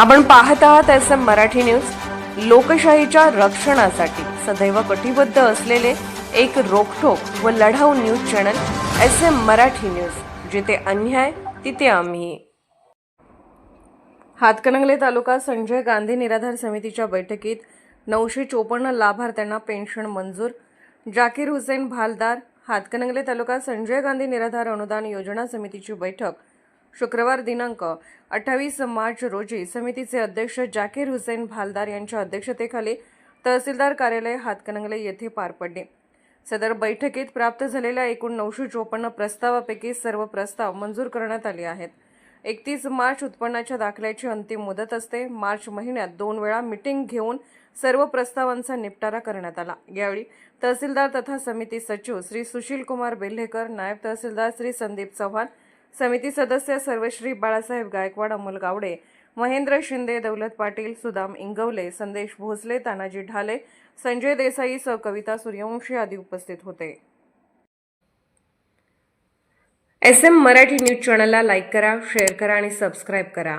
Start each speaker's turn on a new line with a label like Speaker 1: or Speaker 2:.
Speaker 1: आपण पाहत आहात एस एम मराठी न्यूज. लोकशाहीच्या रक्षणासाठी सदैव कटिबद्ध असलेले एक रोखोक व लढाऊ news channel S M Marathi news. जिथे अन्याय तिथे आम्ही. हातकणंगले तालुका संजय गांधी निराधार समितीच्या बैठकीत नऊशे चोपन्न लाभार्थ्यांना पेन्शन मंजूर. जाकीर हुसेन भालदार हातकणंगले तालुका संजय गांधी निराधार अनुदान योजना समितीची बैठक. शुक्रवार दिनांक अठ्ठावीस मार्च रोजी समितीचे अध्यक्ष जाकीर हुसेन भालदार यांच्या अध्यक्षतेखाली तहसीलदार कार्यालय हातकणंगले येथे पार पडले. सदर बैठकीत प्राप्त झालेल्या एकूण नऊशे चोपन्न प्रस्तावापैकी सर्व प्रस्ताव मंजूर करण्यात आले आहेत. एकतीस मार्च उत्पन्नाच्या दाखल्याची अंतिम मुदत असते. मार्च महिन्यात दोन वेळा मिटिंग घेऊन सर्व प्रस्तावांचा निपटारा करण्यात आला. यावेळी तहसीलदार तथा समिती सचिव श्री सुशील कुमार बेल्हेकर नायब तहसीलदार श्री संदीप चव्हाण समिती सदस्य सर्वश्री बाळासाहेब गायकवाड अमोल गावडे महेंद्र शिंदे दौलत पाटील सुदाम इंगवले संदेश भोसले तानाजी ढाले संजय देसाई सह कविता सूर्यवंशी आदी उपस्थित होते. एस एम मराठी न्यूज चॅनलला लाईक करा शेअर करा आणि सबस्क्राईब करा.